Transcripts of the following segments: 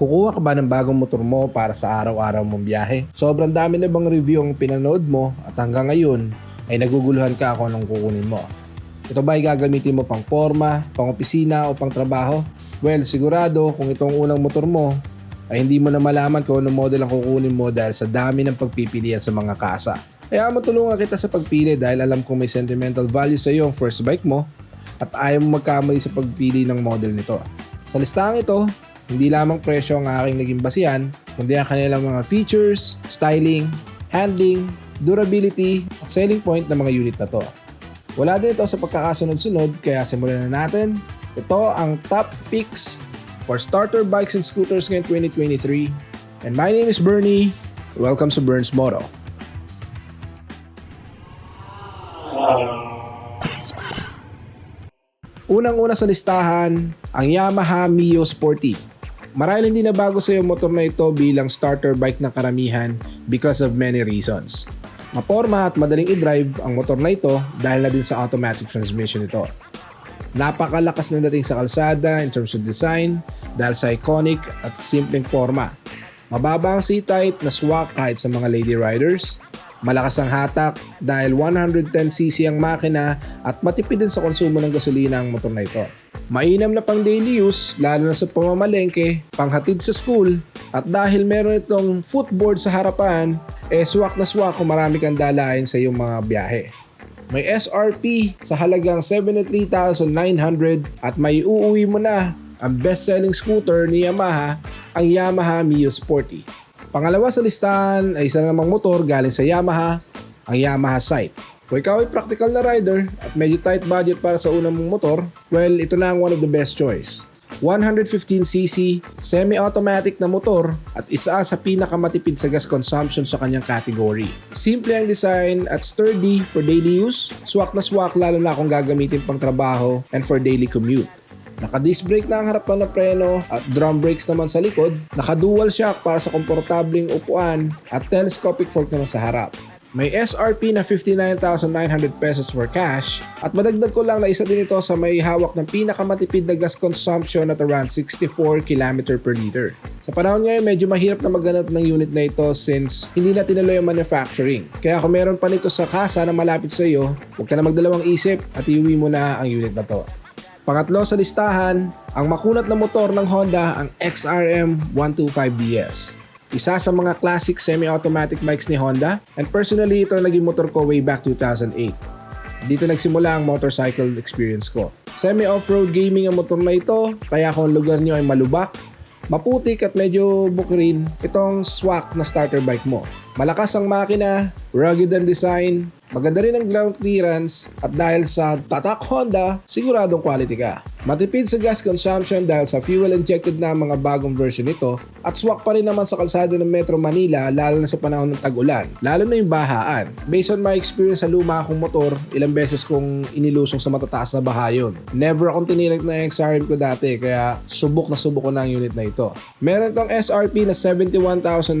Kukuha ka ba ng bagong motor mo para sa araw-araw mong biyahe? Sobrang dami na bang review ang pinanood mo at hanggang ngayon ay naguguluhan ka kung anong kukunin mo. Ito ba ay gagamitin mo pang forma, pang opisina o pang trabaho? Well, sigurado kung itong unang motor mo ay hindi mo na malaman kung anong model ang kukunin mo dahil sa dami ng pagpipilian sa mga kasa. Kaya matulungan kita sa pagpili dahil alam kong may sentimental value sa iyo ang first bike mo at ayaw mo magkamali sa pagpili ng model nito. Sa listahan ito, hindi lamang presyo ang aking naging basihan, kundi ang kanilang mga features, styling, handling, durability, at selling point ng mga unit na to. Wala din ito sa pagkakasunod-sunod kaya simulan na natin. Ito ang top picks for starter bikes and scooters ngayong 2023. And my name is Bernie. Welcome to Burns Moto. Unang-una sa listahan, ang Yamaha Mio Sporty. Marahil hindi na bago sa iyo motor na ito bilang starter bike ng karamihan because of many reasons. Maporma at madaling i-drive ang motor na ito dahil na din sa automatic transmission ito. Napakalakas na dating sa kalsada in terms of design dahil sa iconic at simpleng forma. Mababa ang seat height na swak kahit sa mga lady riders. Malakas ang hatak dahil 110cc ang makina at matipid din sa konsumo ng gasolina ang motor na ito. Mainam na pang daily use lalo na sa pamamalengke, panghatid sa school at dahil meron itong footboard sa harapan, eh swak na swak kung marami kang dalain sa iyong mga biyahe. May SRP sa halagang 73,900 at may uuwi mo na ang best-selling scooter ni Yamaha, ang Yamaha Mio Sporty. Pangalawa sa listahan ay isa namang motor galing sa Yamaha, ang Yamaha Sight. Kung ikaw ay practical na rider at medyo tight budget para sa unang mong motor, well, ito na ang one of the best choice. 115cc, semi-automatic na motor at isa sa pinakamatipid sa gas consumption sa kanyang category. Simple ang design at sturdy for daily use, swak na swak lalo na kung gagamitin pang trabaho and for daily commute. Naka-disc brake na ang harapan ng preno at drum brakes naman sa likod. Naka-dual shock para sa komportabling upuan at telescopic fork naman sa harap. May SRP na 59,900 pesos for cash at madagdag ko lang na isa din ito sa may hawak ng pinakamatipid na gas consumption at around 64 km per liter. Sa panahon ngayon, medyo mahirap na maghanap ng unit na ito since hindi na tinalo yung manufacturing. Kaya kung meron pa nito sa kasa na malapit sa iyo, huwag ka na magdalawang isip at iuwi mo na ang unit na to. Pangatlo sa listahan, ang makunat na motor ng Honda ang XRM 125DS. Isa sa mga classic semi-automatic bikes ni Honda and personally ito naging motor ko way back 2008. Dito nagsimula ang motorcycle experience ko. Semi-off-road gaming ang motor na ito kaya kung lugar nyo ay malubak, maputik at medyo bukirin, itong swak na starter bike mo. Malakas ang makina, rugged ang design, maganda rin ang ground clearance at dahil sa tatak Honda, siguradong quality ka. Matipid sa gas consumption dahil sa fuel injected na mga bagong version nito at swak pa rin naman sa kalsada ng Metro Manila lalo na sa panahon ng tag-ulan, lalo na yung bahaan. Based on my experience sa luma akong motor, ilang beses kong inilusong sa matataas na baha yun. Never akong tinirik na XRM ko dati kaya subok na subok ko na ang unit na ito. Meron tong SRP na 71,900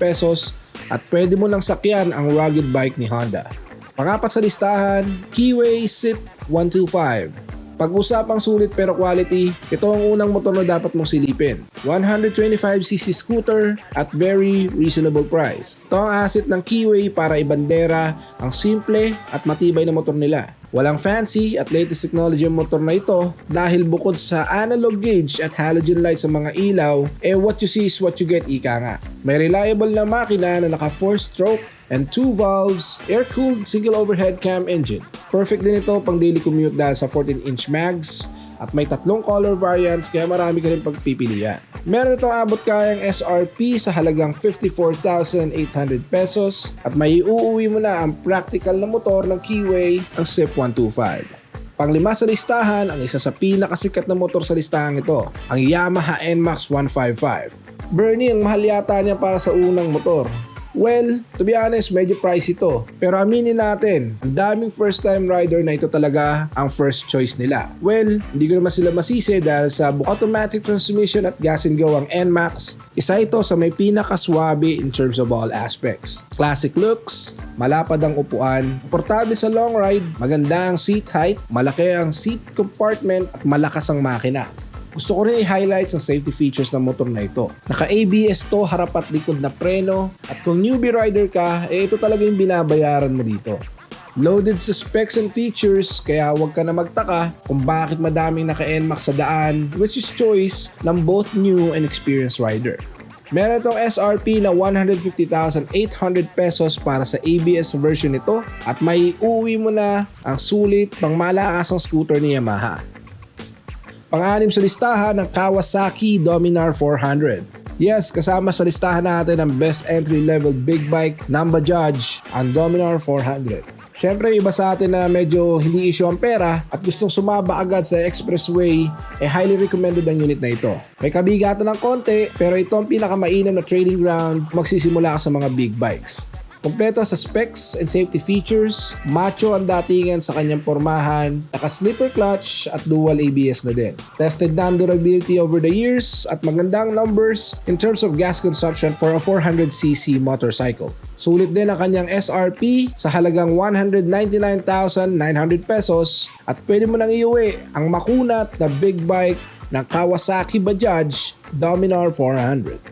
pesos at pwede mo nang sakyan ang rugged bike ni Honda. Pangapat sa listahan, Keyway SIP 125. Pag-usapang sulit pero quality, ito ang unang motor na dapat mong silipin. 125cc scooter at very reasonable price. Ito ang asset ng Keyway para ibandera ang simple at matibay na motor nila. Walang fancy at latest technology ang motor na ito dahil bukod sa analog gauge at halogen light sa mga ilaw, eh what you see is what you get ika nga. May reliable na makina na naka 4 stroke and 2 valves, air-cooled single overhead cam engine. Perfect din ito pang daily commute dahil sa 14-inch mags at may tatlong color variants kaya marami ka rin pagpipilian. Meron itong abot kayang SRP sa halagang 54,800 pesos at may uuwi mo na ang practical na motor ng Keyway, ang SIP 125. Panglima sa listahan, ang isa sa pinakasikat na motor sa listahan ito, ang Yamaha NMAX 155. Bernie, ang mahal yata niya para sa unang motor. Well, to be honest, medyo pricey ito. Pero aminin natin, ang daming first time rider na ito talaga ang first choice nila. Well, hindi ko naman sila masisi dahil sa automatic transmission at gas and go ang NMAX, isa ito sa may pinakaswabe in terms of all aspects. Classic looks, malapad ang upuan, komportable sa long ride, maganda ang seat height, malaki ang seat compartment at malakas ang makina. Gusto ko rin i-highlight sa safety features ng motor na ito. Naka-ABS to, harap at likod na preno, at kung newbie rider ka, eh ito talaga yung binabayaran mo dito. Loaded sa specs and features, kaya huwag ka na magtaka kung bakit madaming naka-NMAX sa daan, which is choice ng both new and experienced rider. Meron itong SRP na 150,800 pesos para sa ABS version nito at may uwi mo na ang sulit pang malakas ang scooter ni Yamaha. Pang-anim sa listahan ng Kawasaki Dominar 400. Yes, kasama sa listahan natin ang best entry-level big bike ng Bajaj, ang Dominar 400. Siyempre, iba sa atin na medyo hindi issue ang pera at gustong sumaba agad sa expressway, eh highly recommended ang unit na ito. May kabigatan ng konti, pero ito ang pinakamainam na trading ground magsisimula sa mga big bikes. Kompleto sa specs and safety features, macho ang datingan sa kanyang pormahan, naka-slipper clutch at dual ABS na din. Tested na ang durability over the years at magandang numbers in terms of gas consumption for a 400cc motorcycle. Sulit din ang kanyang SRP sa halagang 199,900 pesos at pwede mo nang iuwi ang makunat na big bike ng Kawasaki Bajaj Dominar 400.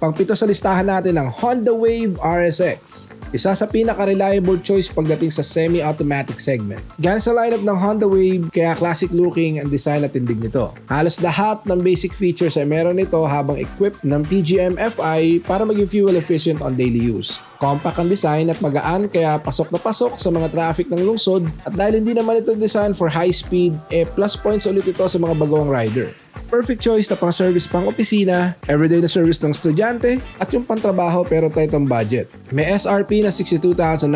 Pangpito sa listahan natin ang Honda Wave RSX. Isa sa pinaka-reliable choice pagdating sa semi-automatic segment. Gan sa lineup ng Honda Wave, kaya classic looking ang design at tindig nito. Halos lahat ng basic features ay meron nito habang equipped ng PGM FI para maging fuel efficient on daily use. Compact ang design at magaan kaya pasok na pasok sa mga traffic ng lungsod at dahil hindi naman ito design for high speed, eh plus points ulit ito sa mga bagawang rider. Perfect choice na pang service pang opisina, everyday na service ng estudyante, at yung pantrabaho pero tight ang budget. May SRP na 62,900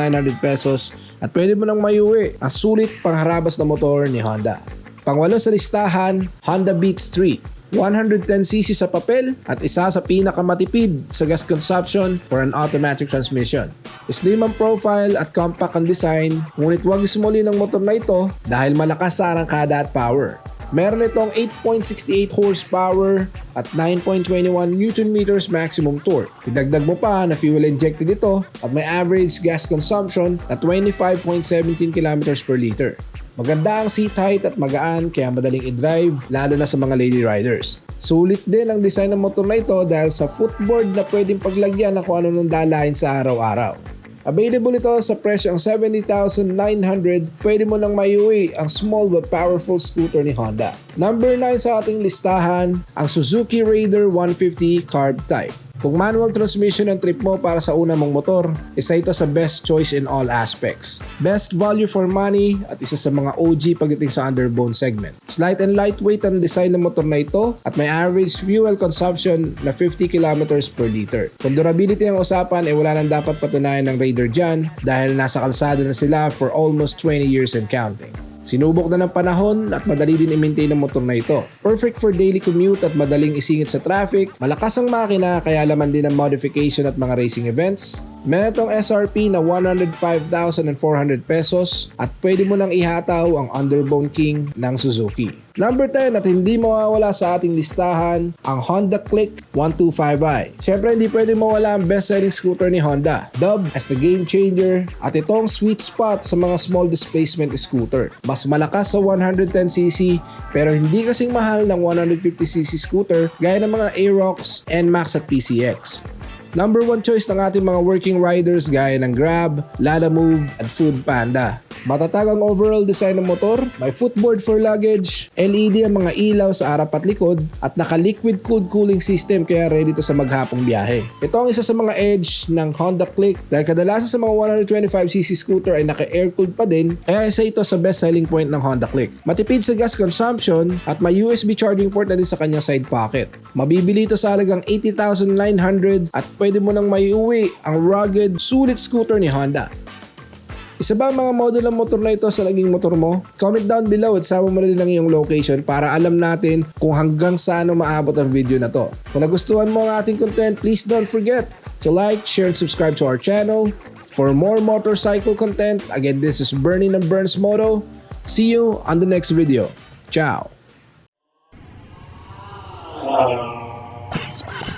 pesos at pwede mo nang mayuwi ang sulit pangharabas na motor ni Honda. Pangwalo sa listahan, Honda Beat Street. 110cc sa papel at isa sa pinakamatipid sa gas consumption for an automatic transmission. Slim ang profile at compact ang design, ngunit huwag ismuli ng motor na ito dahil malakas sa arangkada at power. Meron itong 8.68 horsepower at 9.21 Newton meters maximum torque. Idagdag mo pa na fuel injected ito at may average gas consumption na 25.17 km per liter. Maganda ang seat height at magaan kaya madaling i-drive lalo na sa mga lady riders. Sulit din ang design ng motor na ito dahil sa footboard na pwedeng paglagyan na kung ano nang dalahin sa araw-araw. Available ito sa presyo ang 70,900. Pwede mo nang mayuwi ang small but powerful scooter ni Honda. Number 9 sa ating listahan, ang Suzuki Raider 150 Carb Type. Kung manual transmission ang trip mo para sa una mong motor, isa ito sa best choice in all aspects. Best value for money at isa sa mga OG pagdating sa underbone segment. Slight and lightweight ang design ng motor na ito at may average fuel consumption na 50 km per liter. Kung durability ang usapan, eh wala nang dapat patunayan ng Raider dyan dahil nasa kalsada na sila for almost 20 years and counting. Sinubok na ng panahon at madali din i-maintain ang motor na ito. Perfect for daily commute at madaling isingit sa traffic. Malakas ang makina kaya laman din ang modification at mga racing events. Meron itong SRP na 105,400 pesos at pwede mo nang ihataw ang Underbone King ng Suzuki. Number 10 at hindi mawawala sa ating listahan ang Honda Click 125i. Siyempre hindi pwede mawala ang best-selling scooter ni Honda, dubbed as the game changer at itong sweet spot sa mga small displacement scooter. Mas malakas sa 110cc pero hindi kasing mahal ng 150cc scooter gaya ng mga Aerox, NMAX at PCX. Number one choice ng ating mga working riders gaya ng Grab, Lala Move at Food Panda. Matatag ang overall design ng motor, may footboard for luggage, LED ang mga ilaw sa harap at likod, at naka-liquid cooled cooling system kaya ready to sa maghapong biyahe. Ito ang isa sa mga edge ng Honda Click dahil kadalasan sa mga 125cc scooter ay naka-air cooled pa din, kaya isa ito sa best selling point ng Honda Click. Matipid sa gas consumption at may USB charging port na din sa kanyang side pocket. Mabibili ito sa halagang 80,900 at pwede mo nang maiuwi ang rugged, sulit scooter ni Honda. Isa ba ang mga model ng motor na ito sa naging motor mo? Comment down below at sama mo na din ang iyong location para alam natin kung hanggang saan maabot ang video na to. Kung nagustuhan mo ang ating content, please don't forget to like, share, and subscribe to our channel. For more motorcycle content, again, this is Bernie ng Burns Moto. See you on the next video. Ciao! Um,